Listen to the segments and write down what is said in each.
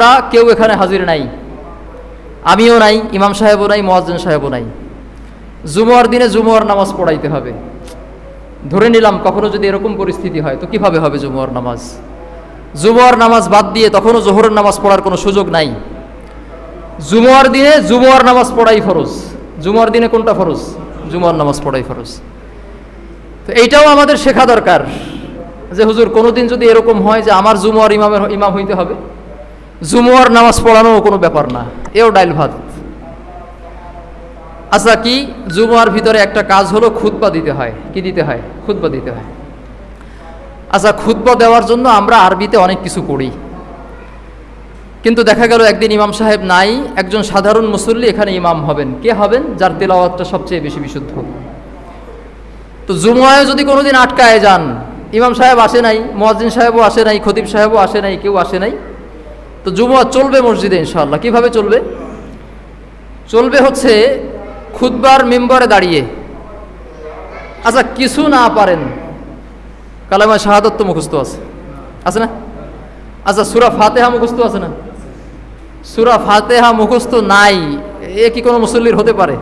আমরা কেউ এখানে হাজির নাই। আমিও নাই, ইমাম সাহেবও নাই, মোয়াজ্জেন সাহেবও নাই। জুমুয়ার দিনে জুমুয়ার নামাজ পড়াইতে হবে। ধরে নিলাম, কখনো যদি এরকম পরিস্থিতি হয়, তো কীভাবে হবে জুমুয়ার নামাজ? জুমুয়ার নামাজ বাদ দিয়ে তখনও জোহরের নামাজ পড়ার কোনো সুযোগ নাই। জুমুয়ার দিনে জুমুয়ার নামাজ পড়াই ফরজ। জুমুয়ার দিনে কোনটা ফরজ? জুমুয়ার নামাজ পড়াই ফরজ। তো এইটাও আমাদের শেখা দরকার যে, হুজুর, কোনোদিন যদি এরকম হয় যে, আমার জুমুয়ার ইমামের ইমাম হইতে হবে? জুমুয়ার নামাজ পড়ানো কোনো ব্যাপার না, এও ডাইল ভাত। আচ্ছা কি জুমুয়ার ভিতরে একটা কাজ হলো খুতবা দিতে হয়? কি দিতে হয়? খুতবা দিতে হয়। আচ্ছা খুতবা দেওয়ার জন্য আমরা আরবিতে অনেক কিছু করি। কিন্তু দেখা গেল একদিন ইমাম সাহেব নাই, একজন সাধারণ মুসল্লি এখানে ইমাম হবেন। কে হবেন? যার তেলাওয়াতটা সবচেয়ে বেশি বিশুদ্ধ। তো জুমুয়ায় যদি কোনোদিন আটকায় যান, ইমাম সাহেব আসে নাই, মোয়াজ্জিন সাহেবও আসে নাই, খতিব সাহেবও আসে নাই, কেউ আসে নাই তো জুমুয়া চলবে মসজিদে ইনশাআল্লাহ। কীভাবে চলবে? চলবে হচ্ছে খুদবার মেম্বারে দাঁড়িয়ে। আচ্ছা কিছু না পারেন। কালামা শাহাদত তো মুখস্থ আছে। আছে না? আচ্ছা সুরা ফাতেহা মুখস্থ আছে না? সুরা ফাতেহা মুখস্থ নাই। এ কি কোনো মুসল্লির হতে পারে?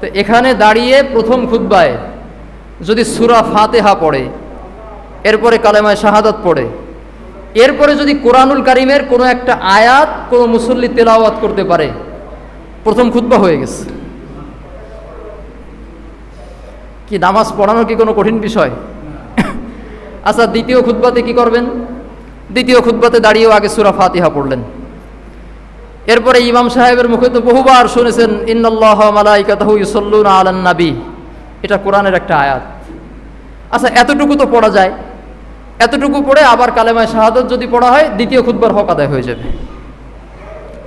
তো এখানে দাঁড়িয়ে প্রথম খুদ্বায় যদি সুরা ফাতেহা পড়ে, এরপরে কালেমায় শাহাদত পড়ে এরপরে যদি কোরআনুল কারিমের কোনো একটা আয়াত কোনো মুসল্লি তেলাওয়াত করতে পারে, প্রথম খুতবা হয়ে গেছে। কি, নামাজ পড়ানো কি কোনো কঠিন বিষয়? আচ্ছা দ্বিতীয় খুতবাতে কি করবেন? দ্বিতীয় খুতবাতে দাঁড়িয়েও আগে সুরা ফাতিহা পড়লেন। এরপরে ইমাম সাহেবের মুখে তো বহুবার শুনেছেন আলান নাবী এটা কোরআনের একটা আয়াত। আচ্ছা এতটুকু তো পড়া যায়। এতটুকু পড়ে আবার কালেমায় শাহাদত যদি পড়া হয়, দ্বিতীয় খুতবার হক আদায় হয়ে যাবে।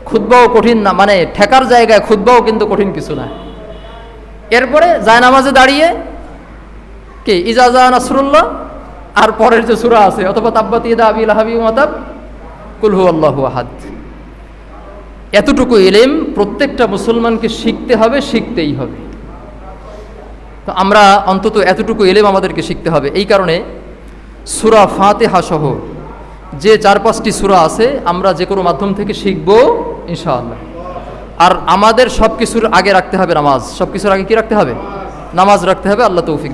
খুতবাও কঠিন না মানে ঠেকার জায়গায় খুতবাও কিন্তু কঠিন কিছু না। এরপরে জায়নামাজে দাঁড়িয়ে কি ইজাজা নাসরুল্লাহ আর পরের যে সুরা আছে, অথবা তাব্বাত ইদা আবিল হাবি মাতাব কুলহু আল্লাহু আহাদ এতটুকু এলেম প্রত্যেকটা মুসলমানকে শিখতে হবে, শিখতেই হবে। তো আমরা অন্তত এতটুকু এলেম আমাদেরকে শিখতে হবে। এই কারণে সুরা ফাতেহা হাসহ যে চার পাঁচটি সুরা আছে, আমরা যে কোনো মাধ্যম থেকে শিখব, ইনশাআল্লাহ। আর আমাদের সব কিছুর আগে রাখতে হবে নামাজ। সব কিছুর আগে কি রাখতে হবে? নামাজ রাখতে হবে, আল্লাহ তৌফিক।